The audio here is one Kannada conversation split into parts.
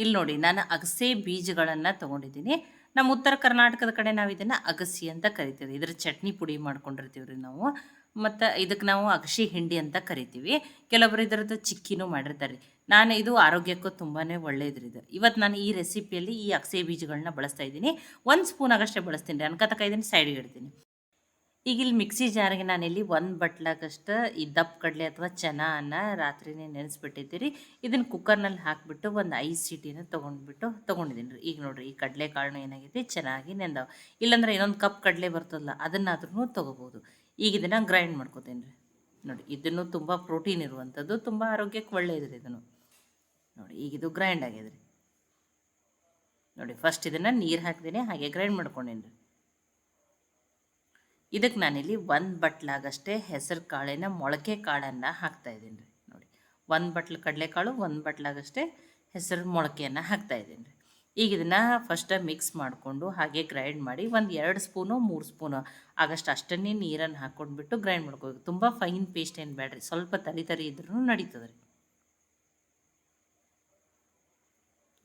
ಇಲ್ಲಿ ನೋಡಿ, ನಾನು ಅಗಸೆ ಬೀಜಗಳನ್ನು ತೊಗೊಂಡಿದ್ದೀನಿ. ನಮ್ಮ ಉತ್ತರ ಕರ್ನಾಟಕದ ಕಡೆ ನಾವು ಇದನ್ನು ಅಗಸಿ ಅಂತ ಕರಿತೀವಿ ಇದರ ಚಟ್ನಿ ಪುಡಿ ಮಾಡ್ಕೊಂಡಿರ್ತೀವಿ ರೀ ನಾವು. ಮತ್ತು ಇದಕ್ಕೆ ನಾವು ಅಗಸಿ ಹಿಂಡಿ ಅಂತ ಕರಿತೀವಿ. ಕೆಲವೊಬ್ಬರು ಇದರದ್ದು ಚಿಕ್ಕಿನೂ ಮಾಡಿರ್ತಾರೆ ನಾನು ಇದು ಆರೋಗ್ಯಕ್ಕೂ ತುಂಬಾ ಒಳ್ಳೆಯದ್ರಿ ಇದು. ಇವತ್ತು ನಾನು ಈ ರೆಸಿಪಿಯಲ್ಲಿ ಈ ಅಗಸೆ ಬೀಜಗಳನ್ನ ಬಳಸ್ತಾ ಇದ್ದೀನಿ. ಒಂದು ಸ್ಪೂನ್ ಆಗಷ್ಟೇ ಬಳಸ್ತೀನಿ ರೀ. ಅನ್ಕತಕ್ಕ ಇದನ್ನು ಸೈಡಿಗೆ ಇಡ್ತೀನಿ. ಈಗ ಇಲ್ಲಿ ಮಿಕ್ಸಿ ಜಾರಿಗೆ ಇಲ್ಲಿ ಒಂದು ಬಟ್ಲಾಗಷ್ಟು ಈ ದಪ್ಪ ಕಡಲೆ ಅಥವಾ ಚೆನ್ನ ರಾತ್ರಿನೇ ನೆನೆಸ್ಬಿಟ್ಟಿದ್ದೀರಿ. ಇದನ್ನು ಕುಕ್ಕರ್ನಲ್ಲಿ ಹಾಕಿಬಿಟ್ಟು ಒಂದು ಐದು ಸೀಟಿನ ತೊಗೊಂಡ್ಬಿಟ್ಟು ತೊಗೊಂಡಿದ್ದೀನಿ ರೀ. ಈಗ ನೋಡಿರಿ, ಈ ಕಡಲೆ ಕಾಳು ಏನಾಗೈತಿ ಚೆನ್ನಾಗಿ ನೆಂದವು. ಇಲ್ಲಾಂದ್ರೆ ಇನ್ನೊಂದು ಕಪ್ ಕಡಲೆ ಬರ್ತದಲ್ಲ ಅದನ್ನಾದ್ರೂ ತೊಗೋಬೋದು. ಈಗ ಇದನ್ನು ಗ್ರೈಂಡ್ ಮಾಡ್ಕೋತೀನಿ ರೀ. ನೋಡಿ, ಇದನ್ನು ತುಂಬ ಪ್ರೋಟೀನ್ ಇರುವಂಥದ್ದು, ತುಂಬ ಆರೋಗ್ಯಕ್ಕೆ ಒಳ್ಳೆಯದು ರೀ ಇದನ್ನು. ನೋಡಿ, ಈಗ ಇದು ಗ್ರೈಂಡ್ ಆಗಿದೆ ರೀ. ನೋಡಿ ಫಸ್ಟ್ ಇದನ್ನು ನೀರು ಹಾಕ್ತೀನಿ ಹಾಗೆ ಗ್ರೈಂಡ್ ಮಾಡ್ಕೊಂಡೀನಿ ರೀ. ಇದಕ್ಕೆ ನಾನಿಲ್ಲಿ ಒಂದು ಬಟ್ಲಾಗಷ್ಟೇ ಹೆಸರು ಕಾಳಿನ ಮೊಳಕೆ ಕಾಳನ್ನು ಹಾಕ್ತಾ ಇದ್ದೀನಿ ರೀ. ನೋಡಿ, ಒಂದು ಬಟ್ಲು ಕಡಲೆಕಾಳು, ಒಂದು ಬಟ್ಲಾಗಷ್ಟೇ ಹೆಸರು ಮೊಳಕೆಯನ್ನು ಹಾಕ್ತಾ ಇದ್ದೀನಿ ರೀ. ಈಗ ಇದನ್ನು ಫಸ್ಟ್ ಮಿಕ್ಸ್ ಮಾಡಿಕೊಂಡು ಹಾಗೆ ಗ್ರೈಂಡ್ ಮಾಡಿ ಒಂದು ಎರಡು ಸ್ಪೂನು, ಮೂರು ಸ್ಪೂನು ಆಗಷ್ಟು ಅಷ್ಟನ್ನೇ ನೀರನ್ನು ಹಾಕ್ಕೊಂಡ್ಬಿಟ್ಟು ಗ್ರೈಂಡ್ ಮಾಡ್ಕೋಬೇಕು. ತುಂಬ ಫೈನ್ ಪೇಸ್ಟ್ ಏನು ಬೇಡ್ರಿ ಸ್ವಲ್ಪ ತರಿ ತರಿ ಇದ್ರೂ ನಡೀತದೆ ರೀ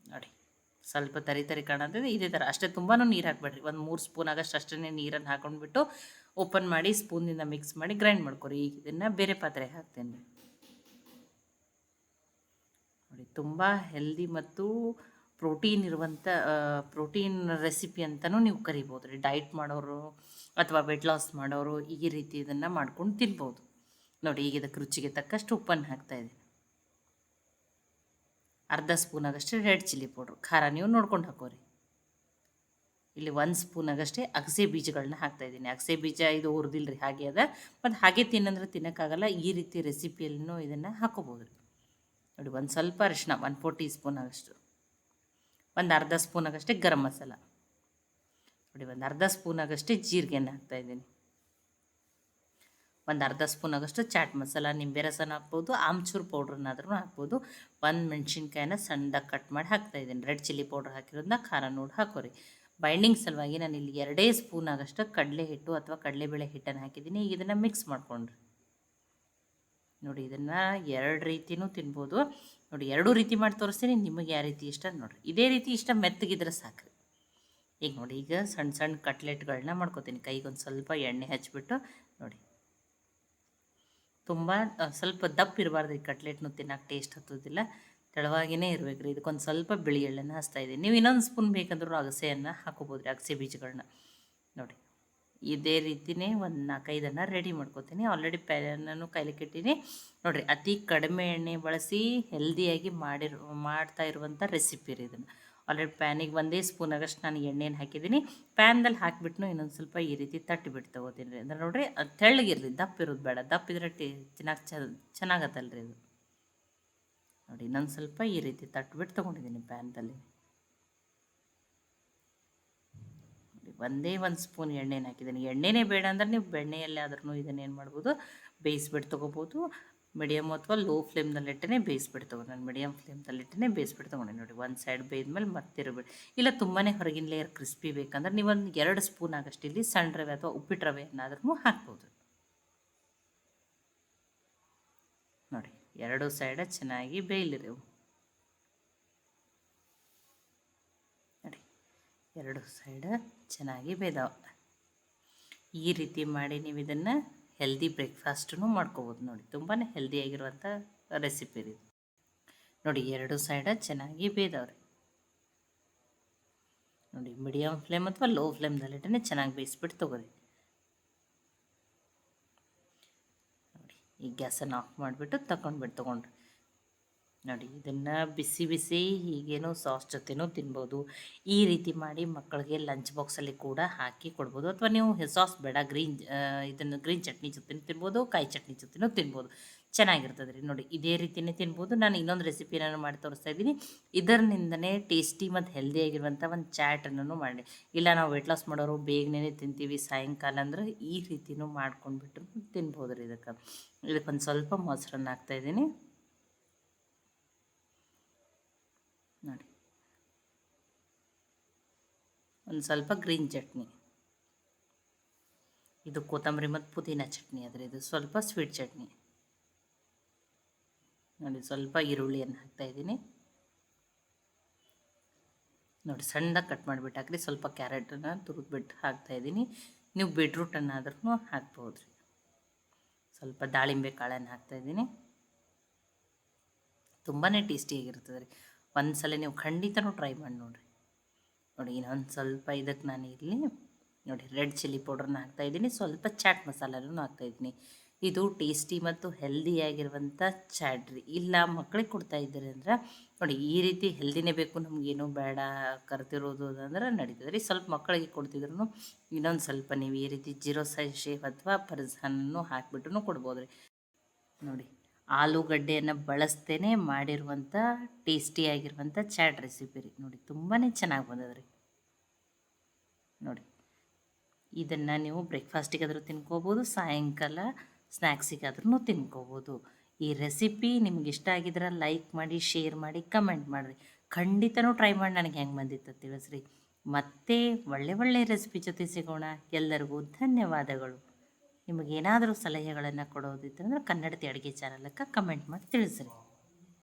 ನೋಡಿ ಸ್ವಲ್ಪ ತರಿ ತರಿ ಕಾಣಂತದೆ ಇದೇ. ಥರ ಅಷ್ಟೇ ತುಂಬಾ ನೀರು ಹಾಕಬೇಡ್ರಿ. ಒಂದು ಮೂರು ಸ್ಪೂನ್ ಆಗಷ್ಟು ಅಷ್ಟೇ ನೀರನ್ನು ಹಾಕೊಂಡ್ಬಿಟ್ಟು ಓಪನ್ ಮಾಡಿ ಸ್ಪೂನಿಂದ ಮಿಕ್ಸ್ ಮಾಡಿ ಗ್ರೈಂಡ್ ಮಾಡ್ಕೊರಿ. ಈಗ ಇದನ್ನು ಬೇರೆ ಪಾತ್ರೆಗೆ ಹಾಕ್ತೇನೆ. ನೋಡಿ, ತುಂಬ ಹೆಲ್ದಿ ಮತ್ತು ಪ್ರೋಟೀನ್ ಇರುವಂಥ ಪ್ರೋಟೀನ್ ರೆಸಿಪಿ ಅಂತಲೂ ನೀವು ಕರಿಬೋದು ರೀ. ಡಯಟ್ ಮಾಡೋರು ಅಥವಾ ವೆಯ್ಟ್ ಲಾಸ್ ಮಾಡೋರು ಈ ರೀತಿ ಇದನ್ನು ಮಾಡ್ಕೊಂಡು ತಿನ್ಬೋದು. ನೋಡಿ, ಈಗ ಇದಕ್ಕೆ ರುಚಿಗೆ ತಕ್ಕಷ್ಟು ಉಪ್ಪನ್ನು ಹಾಕ್ತಾಯಿದೆ ಅರ್ಧ ಸ್ಪೂನ್ ಆಗಷ್ಟೇ ರೆಡ್ ಚಿಲ್ಲಿ ಪೌಡ್ರ್. ಖಾರ ನೀವು ನೋಡ್ಕೊಂಡು ಹಾಕೋರಿ. ಇಲ್ಲಿ ಒಂದು ಸ್ಪೂನ್ ಆಗಷ್ಟೇ ಅಗಸೆ ಬೀಜಗಳನ್ನ ಹಾಕ್ತಾಯಿದ್ದೀನಿ ಅಗಸೆ ಬೀಜ ಇದು ಹುರಿದಿಲ್ರಿ, ಹಾಗೆ ಅದ. ಮತ್ತು ಹಾಗೆ ತಿನ್ನಂದ್ರೆ ತಿನ್ನೋಕ್ಕಾಗಲ್ಲ, ಈ ರೀತಿ ರೆಸಿಪಿಯಲ್ಲೂ ಇದನ್ನು ಹಾಕೋಬೋದು ರೀ ನೋಡಿ, ಒಂದು ಸ್ವಲ್ಪ ಅರಿಶಿನ ಒನ್ ಫೋರ್ ಟೀ ಸ್ಪೂನ್ ಆಗಷ್ಟು ಒಂದು ಅರ್ಧ ಸ್ಪೂನ್ ಆಗಷ್ಟೇ ಗರಂ ಮಸಾಲ. ನೋಡಿ, ಒಂದು ಅರ್ಧ ಸ್ಪೂನ್ ಆಗಷ್ಟೇ ಜೀರಿಗೆನ ಹಾಕ್ತಾಯಿದ್ದೀನಿ ಒಂದು ಅರ್ಧ ಸ್ಪೂನ್ ಆಗೋಷ್ಟು ಚಾಟ್ ಮಸಾಲ, ನಿಂಬೆ ರಸನ ಹಾಕ್ಬೋದು, ಆಮ್ಚೂರು ಪೌಡ್ರನ್ನಾದ್ರೂ ಹಾಕ್ಬೋದು. ಒಂದು ಮೆಣಸಿನ್ಕಾಯಿನ ಸಣ್ಣದಾಗಿ ಕಟ್ ಮಾಡಿ ಹಾಕ್ತಾ ಇದ್ದೀನಿ. ರೆಡ್ ಚಿಲ್ಲಿ ಪೌಡ್ರ್ ಹಾಕಿರೋದನ್ನ ಖಾರ ನೋಡಿ ಹಾಕೋರಿ. ಬೈಂಡಿಂಗ್ ಸಲುವಾಗಿ ನಾನು ಇಲ್ಲಿ ಎರಡೇ ಸ್ಪೂನ್ ಆಗೋಷ್ಟು ಕಡಲೆ ಹಿಟ್ಟು ಅಥವಾ ಕಡಲೆಬೇಳೆ ಹಿಟ್ಟನ್ನು ಹಾಕಿದ್ದೀನಿ. ಈಗ ಇದನ್ನು ಮಿಕ್ಸ್ ಮಾಡ್ಕೊಂಡ್ರಿ. ನೋಡಿ, ಇದನ್ನು ಎರಡು ರೀತಿಯೂ ತಿನ್ಬೋದು. ನೋಡಿ, ಎರಡೂ ರೀತಿ ಮಾಡಿ ತೋರಿಸ್ತೀನಿ. ನಿಮಗೆ ಯಾವ ರೀತಿ ಇಷ್ಟ ನೋಡಿರಿ. ಇದೇ ರೀತಿ ಇಷ್ಟ ಮೆತ್ತಗಿದ್ರೆ ಸಾಕ್ರಿ. ಈಗ ನೋಡಿ, ಈಗ ಸಣ್ಣ ಸಣ್ಣ ಕಟ್ಲೆಟ್ಗಳನ್ನ ಮಾಡ್ಕೋತೀನಿ. ಕೈಗೊಂದು ಸ್ವಲ್ಪ ಎಣ್ಣೆ ಹಚ್ಬಿಟ್ಟು ನೋಡಿ ತುಂಬ ಸ್ವಲ್ಪ ದಪ್ಪ ಇರಬಾರ್ದು ಈ ಕಟ್ಲೆಟ್ನು ತಿನ್ನೋಕೆ ಟೇಸ್ಟ್ ಹತ್ತೋದಿಲ್ಲ. ತೆಳವಾಗಿಯೇ ಇರಬೇಕು ರೀ ಇದಕ್ಕೊಂದು ಸ್ವಲ್ಪ ಬಿಳಿ ಎಳ್ಳೆನ ಹಚ್ತಾ ಇದ್ದೀನಿ. ನೀವು ಇನ್ನೊಂದು ಸ್ಪೂನ್ ಬೇಕಂದ್ರೂ ಅಗಸೆಯನ್ನು ಹಾಕೋಬೋದು ರೀ ಅಗಸೆ ಬೀಜಗಳನ್ನ ನೋಡಿ, ಇದೇ ರೀತಿಯೇ ಒಂದು ನಾಲ್ಕೈದನ್ನು ರೆಡಿ ಮಾಡ್ಕೋತೀನಿ. ಆಲ್ರೆಡಿ ಪ್ಯಾನನ್ನು ಕೈಲಿ ಇಟ್ಟೀನಿ ನೋಡಿರಿ, ಅತಿ ಕಡಿಮೆ ಎಣ್ಣೆ ಬಳಸಿ ಹೆಲ್ದಿಯಾಗಿ ಮಾಡಿರೋ, ಮಾಡ್ತಾ ಇರುವಂಥ ರೆಸಿಪಿ ರೀ ಇದನ್ನು. ಆಲ್ರೆಡಿ ಪ್ಯಾನಿಗೆ ಒಂದೇ ಸ್ಪೂನ್ ಆಗಷ್ಟು ನಾನು ಎಣ್ಣೆನ ಹಾಕಿದ್ದೀನಿ. ಪ್ಯಾನ್ದಲ್ಲಿ ಹಾಕಿಬಿಟ್ಟು ಇನ್ನೊಂದು ಸ್ವಲ್ಪ ಈ ರೀತಿ ತಟ್ಟಿಬಿಟ್ಟು ತಗೋತೀನಿ. ಅಂದ್ರೆ ನೋಡಿರಿ, ಅದು ತೆಳ್ಳಗಿರಲಿ, ದಪ್ಪ ಇರೋದು ಬೇಡ. ದಪ್ಪ ಇದ್ರೆ ಟೇ ಚೆನ್ನಾಗಿ ಚ ಚೆನ್ನಾಗತ್ತಲ್ಲ ರೀ ಇದು. ನೋಡಿ, ಇನ್ನೊಂದು ಸ್ವಲ್ಪ ಈ ರೀತಿ ತಟ್ಬಿಟ್ಟು ತೊಗೊಂಡಿದ್ದೀನಿ ಪ್ಯಾನ್ದಲ್ಲಿ. ಒಂದೇ ಒಂದು ಸ್ಪೂನ್ ಎಣ್ಣೆನ ಹಾಕಿದ್ದೀನಿ. ಎಣ್ಣೆನೇ ಬೇಡ ಅಂದ್ರೆ ನೀವು ಬೆಣ್ಣೆಯಲ್ಲಿ ಆದ್ರೂ ಇದನ್ನೇನು ಮಾಡ್ಬೋದು, ಬೇಯಿಸ್ಬಿಟ್ಟು ತೊಗೋಬೋದು. ಮೀಡಿಯಮ್ ಅಥವಾ ಲೋ ಫ್ಲೇಮ್ನಲ್ಲಿಟ್ಟೇ ಬೇಯಿಸ್ಬಿಟ್ಟು ತೊಗೊಂಡು ನಾನು ಮೀಡಿಯಮ್ ಫ್ಲೇಮ್ನಲ್ಲಿಟ್ಟೇ ಬೇಯಿಸ್ಬಿಟ್ಟು ತೊಗೊಂಡೆ ನೋಡಿ, ಒಂದು ಸೈಡ್ ಬೇಯ್ದ್ಮೇಲೆ ಮತ್ತೆ ಇರಬೇಡಿ ಇಲ್ಲ ತುಂಬಾ ಹೊರಗಿನ ಲೇಯರ್ ಕ್ರಿಸ್ಪಿ ಬೇಕಂದ್ರೆ ನೀವು ಒಂದು ಎರಡು ಸ್ಪೂನ್ ಆಗಷ್ಟು ಇಲ್ಲಿ ಸಣ್ಣ ರವೆ ಅಥವಾ ಉಪ್ಪಿಟ್ಟು ರವೆಯನ್ನಾದ್ರೂ ಹಾಕ್ಬೋದು. ನೋಡಿ, ಎರಡು ಸೈಡ ಚೆನ್ನಾಗಿ ಬೇಯಲಿರಿ ಅವು ನೋಡಿ, ಎರಡು ಸೈಡ ಚೆನ್ನಾಗಿ ಬೇಯ್ದಾವ. ಈ ರೀತಿ ಮಾಡಿ ನೀವು ಇದನ್ನು ಹೆಲ್ದಿ ಬ್ರೇಕ್ಫಾಸ್ಟನ್ನು ಮಾಡ್ಕೋಬೋದು ನೋಡಿ. ತುಂಬಾ ಹೆಲ್ದಿಯಾಗಿರುವಂಥ ರೆಸಿಪಿ ರೀ ನೋಡಿ, ಎರಡು ಸೈಡ ಚೆನ್ನಾಗಿ ಬೇಯ್ದವ್ರೆ. ನೋಡಿ ಮೀಡಿಯಮ್ ಫ್ಲೇಮ್ ಅಥವಾ ಲೋ ಫ್ಲೇಮ್ದಲ್ಲಿಟ್ಟೇ ಚೆನ್ನಾಗಿ ಬೇಯಿಸ್ಬಿಟ್ಟು ತೊಗೊರಿ. ನೋಡಿ, ಈ ಗ್ಯಾಸನ್ನು ಆಫ್ ಮಾಡಿಬಿಟ್ಟು ತಗೊಂಡ್ಬಿಟ್ಟು ತೊಗೊಂಡ್ರಿ. ನೋಡಿ, ಇದನ್ನು ಬಿಸಿ ಬಿಸಿ ಹೀಗೇನೋ ಸಾಸ್ ಜೊತೆನೂ ತಿನ್ಬೋದು. ಈ ರೀತಿ ಮಾಡಿ ಮಕ್ಕಳಿಗೆ ಲಂಚ್ ಬಾಕ್ಸಲ್ಲಿ ಕೂಡ ಹಾಕಿ ಕೊಡ್ಬೋದು. ಅಥವಾ ನೀವು ಸಾಸ್ ಬೇಡ ಗ್ರೀನ್ ಇದನ್ನು ಗ್ರೀನ್ ಚಟ್ನಿ ಜೊತೆನೂ ತಿನ್ಬೋದು, ಕಾಯಿ ಚಟ್ನಿ ಜೊತೆನೂ ತಿನ್ಬೋದು. ಚೆನ್ನಾಗಿರ್ತದೆ ರೀ ನೋಡಿ, ಇದೇ ರೀತಿಯೇ ತಿನ್ಬೋದು. ನಾನು ಇನ್ನೊಂದು ರೆಸಿಪಿ ನಾನು ಮಾಡಿ ತೋರಿಸ್ತಾ ಇದ್ದೀನಿ. ಇದರಿಂದನೇ ಟೇಸ್ಟಿ ಮತ್ತು ಹೆಲ್ದಿಯಾಗಿರುವಂಥ ಒಂದು ಚಾಟನ್ನು ಮಾಡಿ ಇಲ್ಲ, ನಾವು ವೆಯ್ಟ್ ಲಾಸ್ ಮಾಡೋರು ಬೇಗನೆ ತಿಂತೀವಿ, ಸಾಯಂಕಾಲ ಅಂದ್ರೆ ಈ ರೀತಿಯೂ ಮಾಡ್ಕೊಂಡ್ಬಿಟ್ಟು ತಿನ್ಬೋದು ರೀ ಇದಕ್ಕೆ. ಇದಕ್ಕೊಂದು ಸ್ವಲ್ಪ ಮೊಸರನ್ನು ಹಾಕ್ತಾಯಿದ್ದೀನಿ ನೋಡಿ ಒಂದು ಸ್ವಲ್ಪ ಗ್ರೀನ್ ಚಟ್ನಿ. ಇದು ಕೊತ್ತಂಬರಿ ಮತ್ತು ಪುದೀನ ಚಟ್ನಿ ಆದರೆ ಇದು ಸ್ವಲ್ಪ ಸ್ವೀಟ್ ಚಟ್ನಿ. ನೋಡಿ, ಸ್ವಲ್ಪ ಈರುಳ್ಳಿಯನ್ನು ಹಾಕ್ತಾಯಿದ್ದೀನಿ ನೋಡಿ, ಸಣ್ಣದಾಗಿ ಕಟ್ ಮಾಡಿಬಿಟ್ಟು ಹಾಕ್ರಿ, ಸ್ವಲ್ಪ ಕ್ಯಾರೆಟನ್ನು ತುರಿದ್ಬಿಟ್ಟು ಹಾಕ್ತಾಯಿದ್ದೀನಿ ನೀವು ಬೀಟ್ರೂಟನ್ನಾದ್ರೂ ಹಾಕ್ಬೋದು ರೀ. ಸ್ವಲ್ಪ ದಾಳಿಂಬೆ ಕಾಳನ್ನು ಹಾಕ್ತಾಯಿದ್ದೀನಿ ತುಂಬಾ ಟೇಸ್ಟಿಯಾಗಿರ್ತದೆ ರೀ. ಒಂದು ಸಲ ನೀವು ಖಂಡಿತನೂ ಟ್ರೈ ಮಾಡಿ ನೋಡಿರಿ. ನೋಡಿ, ಇನ್ನೊಂದು ಸ್ವಲ್ಪ ಇದಕ್ಕೆ ನಾನು ಇಲ್ಲಿ ನೋಡಿ, ರೆಡ್ ಚಿಲ್ಲಿ ಪೌಡ್ರನ್ನ ಹಾಕ್ತಾಯಿದ್ದೀನಿ ಸ್ವಲ್ಪ ಚಾಟ್ ಮಸಾಲನೂ ಹಾಕ್ತಾಯಿದ್ದೀನಿ ಇದು ಟೇಸ್ಟಿ ಮತ್ತು ಹೆಲ್ದಿಯಾಗಿರುವಂಥ ಚಾಟ್ರಿ. ಇಲ್ಲ ಮಕ್ಕಳಿಗೆ ಕೊಡ್ತಾ ಇದ್ದೀರಿ ಅಂದ್ರೆ, ನೋಡಿ, ಈ ರೀತಿ ಹೆಲ್ದಿನೇ ಬೇಕು. ನಮಗೇನು ಬೇಡ ಕರೆತಿರೋದು ಅಂದ್ರೆ ನಡೀತದೆ ರೀ. ಸ್ವಲ್ಪ ಮಕ್ಕಳಿಗೆ ಕೊಡ್ತಿದ್ರು ಇನ್ನೊಂದು ಸ್ವಲ್ಪ ನೀವು ಈ ರೀತಿ ಜೀರೋ ಸೈಜ್ ಶೇಪ್ ಅಥವಾ ಪರ್ಸನ್ನು ಹಾಕಿಬಿಟ್ಟು ಕೊಡ್ಬೋದು ರೀ ನೋಡಿ ಆಲೂಗಡ್ಡೆಯನ್ನು ಬಳಸ್ತೇನೆ ಮಾಡಿರುವಂಥ ಟೇಸ್ಟಿಯಾಗಿರುವಂಥ ಚಾಟ್ ರೆಸಿಪಿ ರೀ. ನೋಡಿ ತುಂಬಾ ಚೆನ್ನಾಗಿ ಬಂದದ ರೀ ನೋಡಿ, ಇದನ್ನು ನೀವು ಬ್ರೇಕ್ಫಾಸ್ಟಿಗಾದರೂ ತಿನ್ಕೋಬೋದು, ಸಾಯಂಕಾಲ ಸ್ನ್ಯಾಕ್ಸಿಗಾದ್ರೂ ತಿನ್ಕೋಬೋದು. ಈ ರೆಸಿಪಿ ನಿಮ್ಗೆ ಇಷ್ಟ ಆಗಿದ್ರೆ ಲೈಕ್ ಮಾಡಿ ಶೇರ್ ಮಾಡಿ ಕಮೆಂಟ್ ಮಾಡಿರಿ. ಖಂಡಿತನೂ ಟ್ರೈ ಮಾಡಿ ನನಗೆ ಹೆಂಗೆ ಬಂದಿತ್ತು ತಿಳಿಸ್ರಿ. ಮತ್ತೆ ಒಳ್ಳೆ ಒಳ್ಳೆ ರೆಸಿಪಿ ಜೊತೆ ಸಿಗೋಣ. ಎಲ್ಲರಿಗೂ ಧನ್ಯವಾದಗಳು. ನಿಮಗೇನಾದರೂ ಸಲಹೆಗಳನ್ನು ಕೊಡೋದಿತ್ತಂದ್ರೆ ಕನ್ನಡತಿ ಅಡುಗೆ ಚಾನಲಕ್ಕೆ ಕಮೆಂಟ್ ಮಾಡಿ ತಿಳಿಸ್ರಿ.